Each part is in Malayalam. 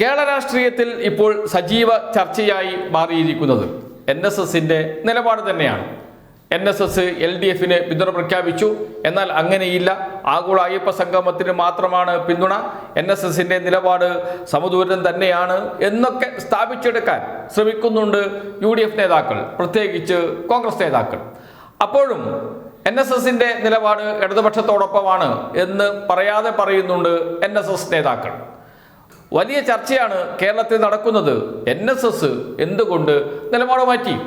കേരള രാഷ്ട്രീയത്തിൽ ഇപ്പോൾ സജീവ ചർച്ചയായി മാറിയിരിക്കുന്നത് എൻ എസ് എസിന്റെ നിലപാട് തന്നെയാണ്. N S S L D എഫിന് പിന്തുണ പ്രഖ്യാപിച്ചു. എന്നാൽ അങ്ങനെയില്ല. ആഗോള അയ്യപ്പ സംഗമത്തിന് മാത്രമാണ് പിന്തുണ. എൻ എസ് എസിന്റെ നിലപാട് സമദൂരം തന്നെയാണ് എന്നൊക്കെ സ്ഥാപിച്ചെടുക്കാൻ ശ്രമിക്കുന്നുണ്ട് യു ഡി എഫ് നേതാക്കൾ പ്രത്യേകിച്ച് കോൺഗ്രസ് നേതാക്കൾ. അപ്പോഴും എൻ എസ് എസിന്റെ നിലപാട് ഇടതുപക്ഷത്തോടൊപ്പമാണ് എന്ന് പറയാതെ പറയുന്നുണ്ട് എൻ എസ് എസ് നേതാക്കൾ. വലിയ ചർച്ചയാണ് കേരളത്തിൽ നടക്കുന്നത്. എൻ എസ് എസ് എന്തുകൊണ്ട് നിലപാട് മാറ്റി?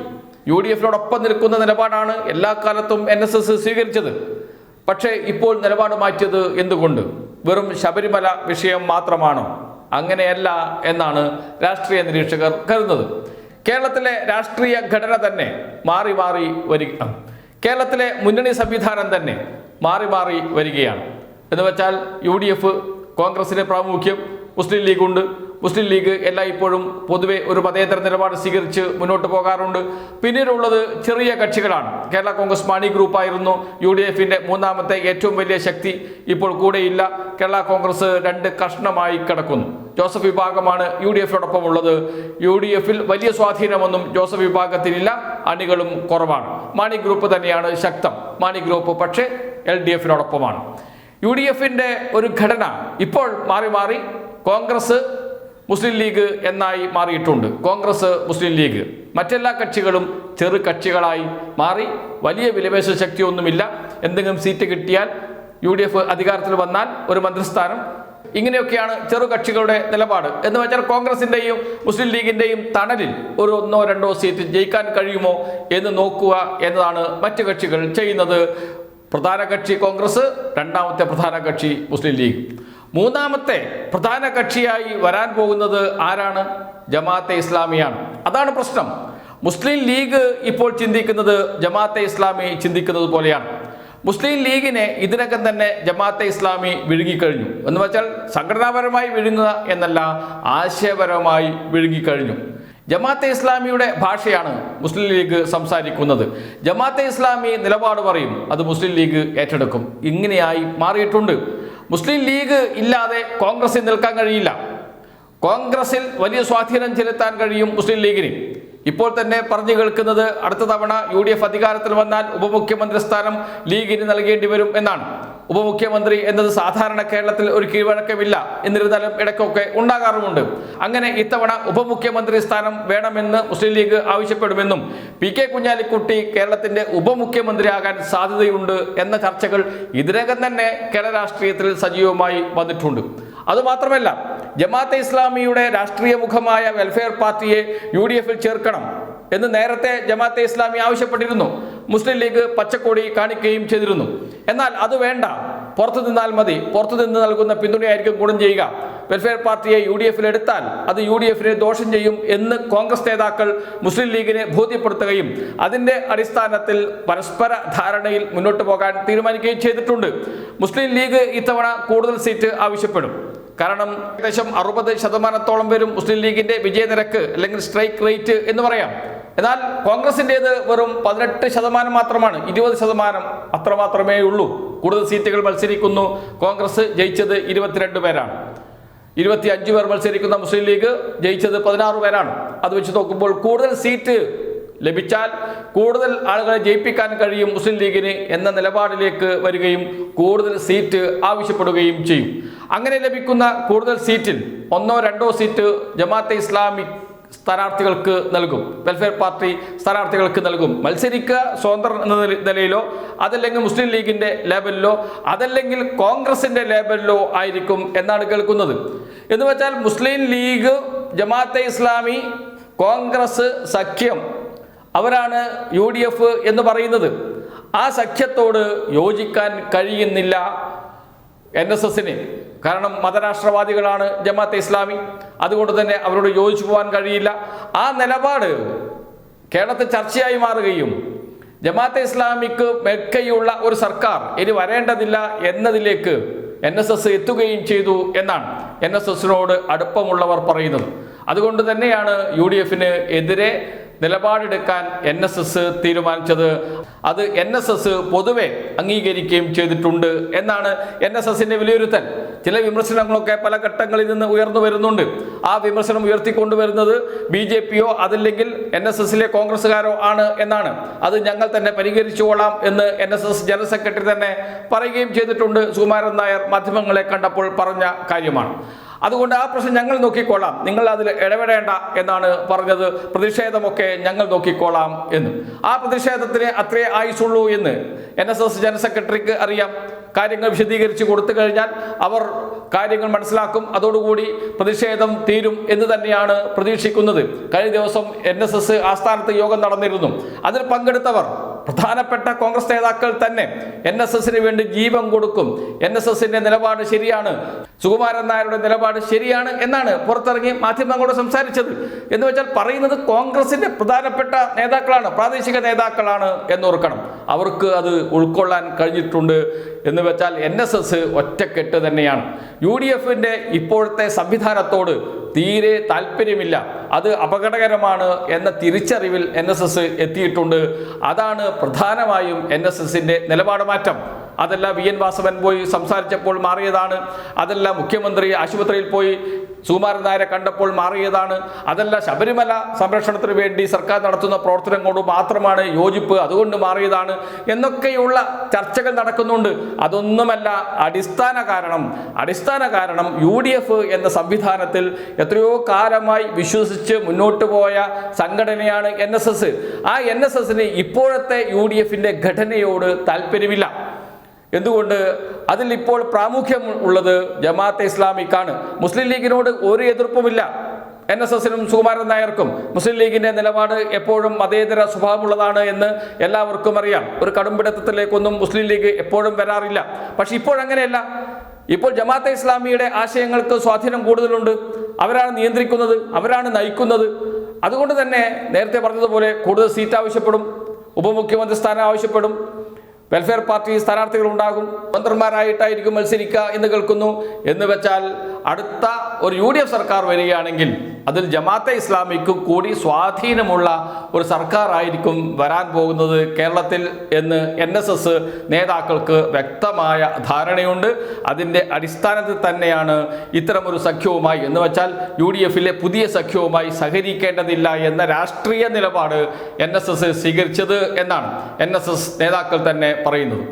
യു ഡി എഫിനോടൊപ്പം നിൽക്കുന്ന നിലപാടാണ് എല്ലാ കാലത്തും എൻ എസ് എസ് സ്വീകരിച്ചത്. പക്ഷേ ഇപ്പോൾ നിലപാട് മാറ്റിയത് എന്തുകൊണ്ട്? വെറും ശബരിമല വിഷയം മാത്രമാണോ? അങ്ങനെയല്ല എന്നാണ് രാഷ്ട്രീയ നിരീക്ഷകർ കരുതുന്നത്. കേരളത്തിലെ രാഷ്ട്രീയ ഘടന തന്നെ മാറി മാറി വരിക കേരളത്തിലെ മുന്നണി സംവിധാനം തന്നെ മാറി മാറി വരികയാണ്. എന്ന് വെച്ചാൽ യു ഡി എഫ് പ്രാമുഖ്യം മുസ്ലിം ലീഗ് ഉണ്ട്. മുസ്ലിം ലീഗ് എല്ലായ്പ്പോഴും പൊതുവെ ഒരു മതേതര നിലപാട് സ്വീകരിച്ച് മുന്നോട്ട് പോകാറുണ്ട്. പിന്നീടുള്ളത് ചെറിയ കക്ഷികളാണ്. കേരള കോൺഗ്രസ് മാണി ഗ്രൂപ്പായിരുന്നു. യു ഡി എഫിന്റെ മൂന്നാമത്തെ ഏറ്റവും വലിയ ശക്തി ഇപ്പോൾ കൂടെയില്ല. കേരള കോൺഗ്രസ് രണ്ട് കഷ്ണമായി കിടക്കുന്നു. ജോസഫ് വിഭാഗമാണ് യു ഡി എഫിനോടൊപ്പം ഉള്ളത്. യു ഡി എഫിൽ വലിയ സ്വാധീനമൊന്നും ജോസഫ് വിഭാഗത്തിനില്ല. അണികളും കുറവാണ്. മാണി ഗ്രൂപ്പ് തന്നെയാണ് ശക്തം. മാണി ഗ്രൂപ്പ് പക്ഷേ എൽ ഡി എഫിനോടൊപ്പമാണ്. യു ഡി എഫിന്റെ ഒരു ഘടന ഇപ്പോൾ മാറി മാറി കോൺഗ്രസ് മുസ്ലിം ലീഗ് എന്നായി മാറിയിട്ടുണ്ട്. കോൺഗ്രസ് മുസ്ലിം ലീഗ്. മറ്റെല്ലാ കക്ഷികളും ചെറു കക്ഷികളായി മാറി. വലിയ വിലപേശ ശക്തിയൊന്നുമില്ല. എന്തെങ്കിലും സീറ്റ് കിട്ടിയാൽ യു ഡി എഫ് അധികാരത്തിൽ വന്നാൽ ഒരു മന്ത്രിസ്ഥാനം. ഇങ്ങനെയൊക്കെയാണ് ചെറു കക്ഷികളുടെ നിലപാട്. എന്ന് വെച്ചാൽ കോൺഗ്രസിന്റെയും മുസ്ലിം ലീഗിന്റെയും തണലിൽ ഒരു ഒന്നോ രണ്ടോ സീറ്റ് ജയിക്കാൻ കഴിയുമോ എന്ന് നോക്കുക എന്നതാണ് മറ്റു കക്ഷികൾ ചെയ്യുന്നത്. പ്രധാന കക്ഷി കോൺഗ്രസ് രണ്ടാമത്തെ പ്രധാന കക്ഷി മുസ്ലിം ലീഗ്. മൂന്നാമത്തെ പ്രധാന കക്ഷിയായി വരാൻ പോകുന്നത് ആരാണ്? ജമാഅത്തെ ഇസ്ലാമിയാണ്. അതാണ് പ്രശ്നം. മുസ്ലിം ലീഗ് ഇപ്പോൾ ചിന്തിക്കുന്നത് ജമാഅത്തെ ഇസ്ലാമി ചിന്തിക്കുന്നത് പോലെയാണ്. മുസ്ലിം ലീഗിനെ ഇതിനകം തന്നെ ജമാഅത്തെ ഇസ്ലാമി വിഴുങ്ങിക്കഴിഞ്ഞു. എന്ന് വെച്ചാൽ സംഘടനാപരമായി വിഴുങ്ങുക എന്നല്ല ആശയപരമായി വിഴുങ്ങിക്കഴിഞ്ഞു. ജമാഅത്തെ ഇസ്ലാമിയുടെ ഭാഷയാണ് മുസ്ലിം ലീഗ് സംസാരിക്കുന്നത്. ജമാഅത്തെ ഇസ്ലാമി നിലപാട് പറയും അത് മുസ്ലിം ലീഗ് ഏറ്റെടുക്കും. ഇങ്ങനെയായി മാറിയിട്ടുണ്ട്. മുസ്ലിം ലീഗ് ഇല്ലാതെ കോൺഗ്രസിൽ നിൽക്കാൻ കഴിയില്ല. കോൺഗ്രസിൽ വലിയ സ്വാധീനം ചെലുത്താൻ കഴിയും മുസ്ലിം ലീഗിന്. ഇപ്പോൾ തന്നെ പറഞ്ഞു കേൾക്കുന്നത് അടുത്ത തവണ യു ഡി എഫ് അധികാരത്തിൽ വന്നാൽ ഉപമുഖ്യമന്ത്രി സ്ഥാനം ലീഗിന് നൽകേണ്ടി വരും എന്നാണ്. ഉപമുഖ്യമന്ത്രി എന്നത് സാധാരണ കേരളത്തിൽ ഒരു കീഴ്വഴക്കമില്ല. എന്നിരുന്നാലും ഇടയ്ക്കൊക്കെ ഉണ്ടാകാറുമുണ്ട്. അങ്ങനെ ഇത്തവണ ഉപമുഖ്യമന്ത്രി സ്ഥാനം വേണമെന്ന് മുസ്ലിം ലീഗ് ആവശ്യപ്പെടുമെന്നും പി കെ കുഞ്ഞാലിക്കുട്ടി കേരളത്തിന്റെ ഉപമുഖ്യമന്ത്രിയാകാൻ സാധ്യതയുണ്ട് എന്ന ചർച്ചകൾ ഇതിനകം തന്നെ കേരള രാഷ്ട്രീയത്തിൽ സജീവമായി വന്നിട്ടുണ്ട്. അതുമാത്രമല്ല ജമാഅത്തെ ഇസ്ലാമിയുടെ രാഷ്ട്രീയ മുഖമായ വെൽഫെയർ പാർട്ടിയെ യു ഡി എഫിൽ ചേർക്കണം എന്ന് നേരത്തെ ജമാഅത്തെ ഇസ്ലാമി ആവശ്യപ്പെട്ടിരുന്നു. മുസ്ലിം ലീഗ് പച്ചക്കൊടി കാണിക്കുകയും ചെയ്തിരുന്നു. എന്നാൽ അത് വേണ്ട. പുറത്തു നിന്നാൽ മതി. പുറത്തു നിന്ന് നൽകുന്ന പിന്തുണയായിരിക്കും ഗുണം ചെയ്യുക. വെൽഫെയർ പാർട്ടിയെ യു ഡി എഫിൽ എടുത്താൽ അത് യു ഡി എഫിനെ ദോഷം ചെയ്യും എന്ന് കോൺഗ്രസ് നേതാക്കൾ മുസ്ലിം ലീഗിനെ ബോധ്യപ്പെടുത്തുകയും അതിന്റെ അടിസ്ഥാനത്തിൽ പരസ്പര ധാരണയിൽ മുന്നോട്ട് പോകാൻ തീരുമാനിക്കുകയും ചെയ്തിട്ടുണ്ട്. മുസ്ലിം ലീഗ് ഇത്തവണ കൂടുതൽ സീറ്റ് ആവശ്യപ്പെടും. കാരണം ഏകദേശം അറുപത് ശതമാനത്തോളം വരും മുസ്ലിം ലീഗിന്റെ വിജയനിരക്ക് അല്ലെങ്കിൽ സ്ട്രൈക്ക് റേറ്റ് എന്ന് പറയാം. എന്നാൽ കോൺഗ്രസിന്റെത് വെറും പതിനെട്ട് ശതമാനം മാത്രമാണ്. ഇരുപത് ശതമാനം അത്രമാത്രമേ ഉള്ളൂ. കൂടുതൽ സീറ്റുകൾ മത്സരിക്കുന്നു കോൺഗ്രസ് ജയിച്ചത് ഇരുപത്തിരണ്ട് പേരാണ്. ഇരുപത്തി അഞ്ച് പേർ മത്സരിക്കുന്ന മുസ്ലിം ലീഗ് ജയിച്ചത് പതിനാറ് പേരാണ്. അത് വെച്ച് നോക്കുമ്പോൾ കൂടുതൽ സീറ്റ് ലഭിച്ചാൽ കൂടുതൽ ആളുകളെ ജയിപ്പിക്കാൻ കഴിയും മുസ്ലിം ലീഗിന് എന്ന നിലപാടിലേക്ക് വരികയും കൂടുതൽ സീറ്റ് ആവശ്യപ്പെടുകയും ചെയ്യും. അങ്ങനെ ലഭിക്കുന്ന കൂടുതൽ സീറ്റിൽ ഒന്നോ രണ്ടോ സീറ്റ് ജമാഅത്തെ ഇസ്ലാമി സ്ഥാനാർത്ഥികൾക്ക് നൽകും. വെൽഫെയർ പാർട്ടി സ്ഥാനാർത്ഥികൾക്ക് നൽകും. മത്സരിക്കുക സ്വതന്ത്ര നിലയിലോ അതല്ലെങ്കിൽ മുസ്ലിം ലീഗിന്റെ ലേബലിലോ അതല്ലെങ്കിൽ കോൺഗ്രസിന്റെ ലേബലിലോ ആയിരിക്കും എന്നാണ് കേൾക്കുന്നത്. എന്ന് വെച്ചാൽ മുസ്ലിം ലീഗ് ജമാഅത്തെ ഇസ്ലാമി കോൺഗ്രസ് സഖ്യം അവരാണ് യു ഡി എഫ് എന്ന് പറയുന്നത്. ആ സഖ്യത്തോട് യോജിക്കാൻ കഴിയുന്നില്ല എൻ എസ് എസിന്. കാരണം മതരാഷ്ട്രവാദികളാണ് ജമാഅത്തെ ഇസ്ലാമി. അതുകൊണ്ട് തന്നെ അവരോട് യോജിച്ചു പോകാൻ കഴിയില്ല. ആ നിലപാട് കേരളത്തിൽ ചർച്ചയായി മാറുകയും ജമാഅത്തെ ഇസ്ലാമിക്ക് മെക്കയുള്ള ഒരു സർക്കാർ ഇനി വരേണ്ടതില്ല എന്നതിലേക്ക് എൻ എസ് എസ് എത്തുകയും ചെയ്തു എന്നാണ് എൻ എസ് എസിനോട് അടുപ്പമുള്ളവർ പറയുന്നത്. അതുകൊണ്ട് തന്നെയാണ് യു ഡി എഫിന് എതിരെ നിലപാടെടുക്കാൻ എൻ എസ് എസ് തീരുമാനിച്ചത്. അത് എൻ എസ് എസ് പൊതുവെ അംഗീകരിക്കുകയും ചെയ്തിട്ടുണ്ട് എന്നാണ് എൻ എസ് എസിന്റെ വിലയിരുത്തൽ. ചില വിമർശനങ്ങളൊക്കെ പല ഘട്ടങ്ങളിൽ നിന്ന് ഉയർന്നു വരുന്നുണ്ട്. ആ വിമർശനം ഉയർത്തിക്കൊണ്ടുവരുന്നത് ബി ജെ പിയോ അതല്ലെങ്കിൽ എൻ എസ് എസിലെ കോൺഗ്രസ്സുകാരോ ആണ് എന്നാണ്. അത് ഞങ്ങൾ തന്നെ പരിഹരിച്ചുകൊള്ളാം എന്ന് N S S general secretary തന്നെ പറയുകയും ചെയ്തിട്ടുണ്ട് സുകുമാരൻ നായർ മാധ്യമങ്ങളെ കണ്ടപ്പോൾ പറഞ്ഞ കാര്യമാണ്. അതുകൊണ്ട് ആ പ്രശ്നം ഞങ്ങൾ നോക്കിക്കോളാം നിങ്ങൾ അതിൽ ഇടപെടേണ്ട എന്നാണ് പറഞ്ഞത്. പ്രതിഷേധമൊക്കെ ഞങ്ങൾ നോക്കിക്കോളാം എന്ന്. ആ പ്രതിഷേധത്തിന് അത്രേ ആയുസുള്ളൂ എന്ന്. എൻ എസ് എസ് ജനറൽ സെക്രട്ടറിക്ക് അറിയാം. കാര്യങ്ങൾ വിശദീകരിച്ച് കൊടുത്തു കഴിഞ്ഞാൽ അവർ കാര്യങ്ങൾ മനസ്സിലാക്കും. അതോടുകൂടി പ്രതിഷേധം തീരും എന്ന് തന്നെയാണ് പ്രതീക്ഷിക്കുന്നത്. കഴിഞ്ഞ ദിവസം എൻ എസ് എസ് ആസ്ഥാനത്ത് യോഗം നടന്നിരുന്നു. അതിൽ പങ്കെടുത്തവർ പ്രധാനപ്പെട്ട കോൺഗ്രസ് നേതാക്കൾ തന്നെ എൻ എസ് എസിന് വേണ്ടി ജീവൻ കൊടുക്കും. എൻ എസ് എസിന്റെ നിലപാട് ശരിയാണ്. സുകുമാരൻ നായരുടെ നിലപാട് ശരിയാണ് എന്നാണ് പുറത്തിറങ്ങി മാധ്യമങ്ങളോട് സംസാരിച്ചത്. എന്ന് വെച്ചാൽ പറയുന്നത് കോൺഗ്രസിന്റെ പ്രധാനപ്പെട്ട നേതാക്കളാണ് പ്രാദേശിക നേതാക്കളാണ് എന്നോർക്കണം അവർക്ക് അത് ഉൾക്കൊള്ളാൻ കഴിഞ്ഞിട്ടുണ്ട് എന്ന് വെച്ചാൽ എൻ എസ് എസ് ഒറ്റക്കെട്ട് തന്നെയാണ്. യു ഡി എഫിന്റെ ഇപ്പോഴത്തെ സംവിധാനത്തോട് തീരെ താല്പര്യമില്ല. അത് അപകടകരമാണ് എന്ന തിരിച്ചറിവിൽ എൻ എസ് എസ് എത്തിയിട്ടുണ്ട്. അതാണ് പ്രധാനമായും എൻ എസ് എസിന്റെ നിലപാട് മാറ്റം. അതല്ല വി എൻ വാസവൻ പോയി സംസാരിച്ചപ്പോൾ മാറിയതാണ്. അതല്ല മുഖ്യമന്ത്രി ആശുപത്രിയിൽ പോയി സുകുമാരൻ നായരെ കണ്ടപ്പോൾ മാറിയതാണ്. അതല്ല ശബരിമല സംരക്ഷണത്തിന് വേണ്ടി സർക്കാർ നടത്തുന്ന പ്രവർത്തനം കൊണ്ട് മാത്രമാണ് യോജിപ്പ് അതുകൊണ്ട് മാറിയതാണ് എന്നൊക്കെയുള്ള ചർച്ചകൾ നടക്കുന്നുണ്ട്. അതൊന്നുമല്ല അടിസ്ഥാന കാരണം അടിസ്ഥാന കാരണം യു എന്ന സംവിധാനത്തിൽ എത്രയോ കാലമായി വിശ്വസിച്ച് മുന്നോട്ട് പോയ സംഘടനയാണ് എൻ ആ എൻ എസ് എസിന് ഇപ്പോഴത്തെ യു ഘടനയോട് താല്പര്യമില്ല. എന്തുകൊണ്ട് അതിൽ ഇപ്പോൾ പ്രാമുഖ്യം ഉള്ളത് ജമാഅത്തെ ഇസ്ലാമിക്കാണ്. മുസ്ലിം ലീഗിനോട് ഒരു എതിർപ്പുമില്ല. എൻ എസ് എസിനും സുകുമാരൻ നായർക്കും മുസ്ലിം ലീഗിന്റെ നിലപാട് എപ്പോഴും മതേതര സ്വഭാവമുള്ളതാണ് എന്ന് എല്ലാവർക്കും അറിയാം. ഒരു കടുംപിടുത്തത്തിലേക്കൊന്നും മുസ്ലിം ലീഗ് എപ്പോഴും വരാറില്ല. പക്ഷെ ഇപ്പോഴങ്ങനെയല്ല ഇപ്പോൾ ജമാഅത്തെ ഇസ്ലാമിയുടെ ആശയങ്ങൾക്ക് സ്വാധീനം കൂടുതലുണ്ട്. അവരാണ് നിയന്ത്രിക്കുന്നത് അവരാണ് നയിക്കുന്നത്. അതുകൊണ്ട് തന്നെ നേരത്തെ പറഞ്ഞതുപോലെ കൂടുതൽ സീറ്റ് ആവശ്യപ്പെടും ഉപമുഖ്യമന്ത്രി സ്ഥാനം ആവശ്യപ്പെടും. വെൽഫെയർ പാർട്ടി സ്ഥാനാർത്ഥികൾ ഉണ്ടാകും. മന്ത്രിമാരായിട്ടായിരിക്കും മത്സരിക്കുക എന്ന് കേൾക്കുന്നു. എന്ന് വെച്ചാൽ അടുത്ത ഒരു യു ഡി എഫ് സർക്കാർ വരികയാണെങ്കിൽ അതിൽ ജമാഅത്തെ ഇസ്ലാമിക്ക് കൂടി സ്വാധീനമുള്ള ഒരു സർക്കാർ ആയിരിക്കും വരാൻ പോകുന്നത് കേരളത്തിൽ എന്ന് എൻ എസ് എസ് നേതാക്കൾക്ക് വ്യക്തമായ ധാരണയുണ്ട്. അതിന്റെ അടിസ്ഥാനത്തിൽ തന്നെയാണ് ഇത്തരമൊരു സഖ്യവുമായി എന്ന് വെച്ചാൽ യു ഡി എഫിലെ പുതിയ സഖ്യവുമായി സഹകരിക്കേണ്ടതില്ല എന്ന രാഷ്ട്രീയ നിലപാട് എൻ എസ് എസ് സ്വീകരിച്ചത് എന്നാണ് എൻ എസ് എസ് നേതാക്കൾ തന്നെ പറയുന്നത്.